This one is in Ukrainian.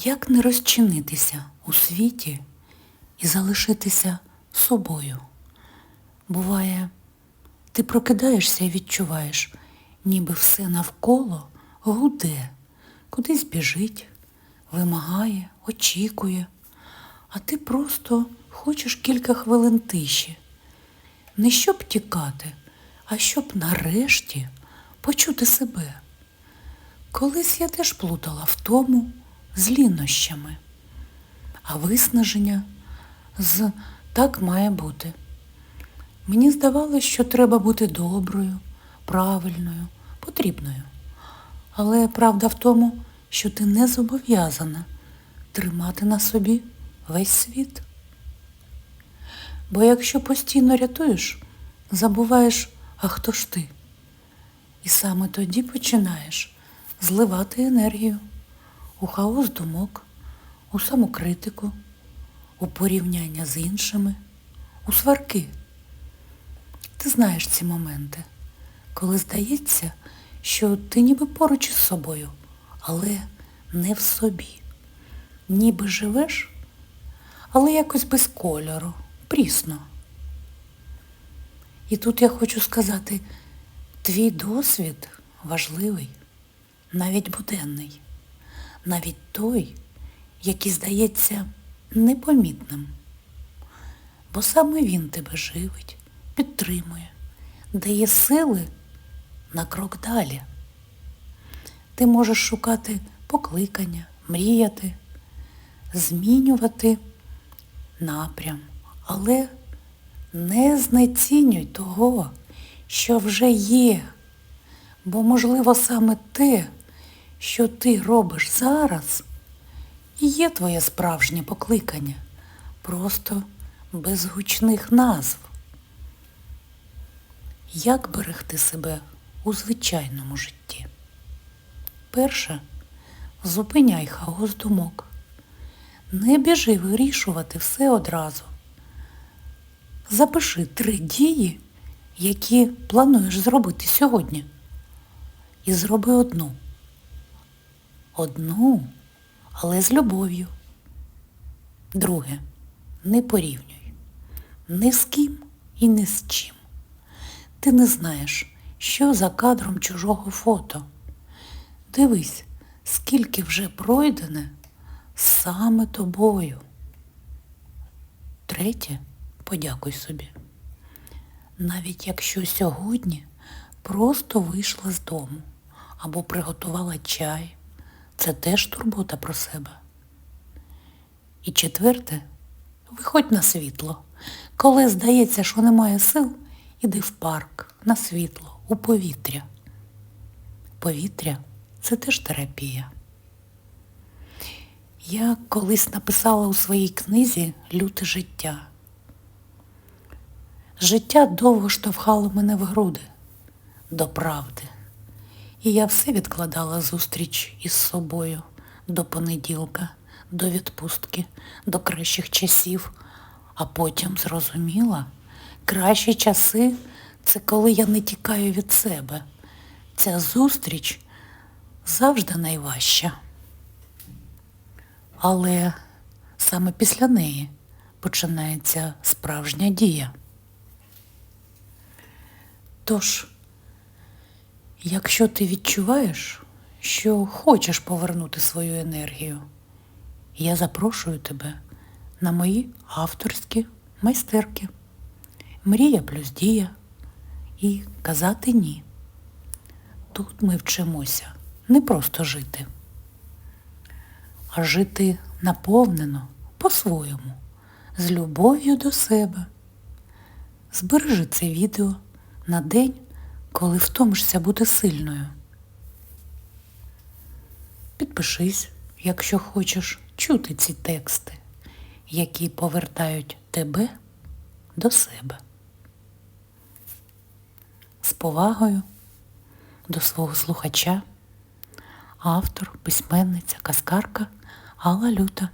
Як не розчинитися у світі і залишитися собою? Буває, ти прокидаєшся і відчуваєш, ніби все навколо гуде, кудись біжить, вимагає, очікує, а ти просто хочеш кілька хвилин тиші. Не щоб тікати, а щоб нарешті почути себе. Колись я теж плутала в тому з лінощами, а виснаження з так має бути. Мені здавалося, що треба бути доброю, правильною, потрібною. Але правда в тому, що ти не зобов'язана тримати на собі весь світ. Бо якщо постійно рятуєш, забуваєш, а хто ж ти? І саме тоді починаєш зливати енергію у хаос думок, у самокритику, у порівняння з іншими, у сварки. Ти знаєш ці моменти, коли здається, що ти ніби поруч із собою, але не в собі. Ніби живеш, але якось без кольору, прісно. І тут я хочу сказати, твій досвід важливий, навіть буденний, навіть той, який здається непомітним. Бо саме він тебе живить, підтримує, дає сили на крок далі. Ти можеш шукати покликання, мріяти, змінювати напрям, але не знецінюй того, що вже є, бо, можливо, саме те, що ти робиш зараз, є твоє справжнє покликання, просто без гучних назв. Як берегти себе у звичайному житті? Перше, зупиняй хаос думок. Не біжи вирішувати все одразу. Запиши три дії, які плануєш зробити сьогодні. І зроби одну. Одну, але з любов'ю. Друге, не порівнюй. Ні з ким і ні з чим. Ти не знаєш, що за кадром чужого фото. Дивись, скільки вже пройдене саме тобою. Третє, подякуй собі. Навіть якщо сьогодні просто вийшла з дому або приготувала чай, це теж турбота про себе. І четверте, виходь на світло. Коли здається, що немає сил, іди в парк, на світло, у повітря. Повітря це теж терапія. Я колись написала у своїй книзі Люте життя. Життя довго штовхало мене в груди до правди. І я все відкладала зустріч із собою до понеділка, до відпустки, до кращих часів, а потім зрозуміла, кращі часи це коли я не тікаю від себе. Ця зустріч завжди найважча. Але саме після неї починається справжня дія. Тож, якщо ти відчуваєш, що хочеш повернути свою енергію, я запрошую тебе на мої авторські майстерки. Мрія плюс дія і казати ні. Тут ми вчимося не просто жити, а жити наповнено по-своєму, з любов'ю до себе. Збережи це відео на день, коли втомишся бути сильною. Підпишись, якщо хочеш чути ці тексти, які повертають тебе до себе. З повагою до свого слухача, автор, письменниця, казкарка Алла Люта.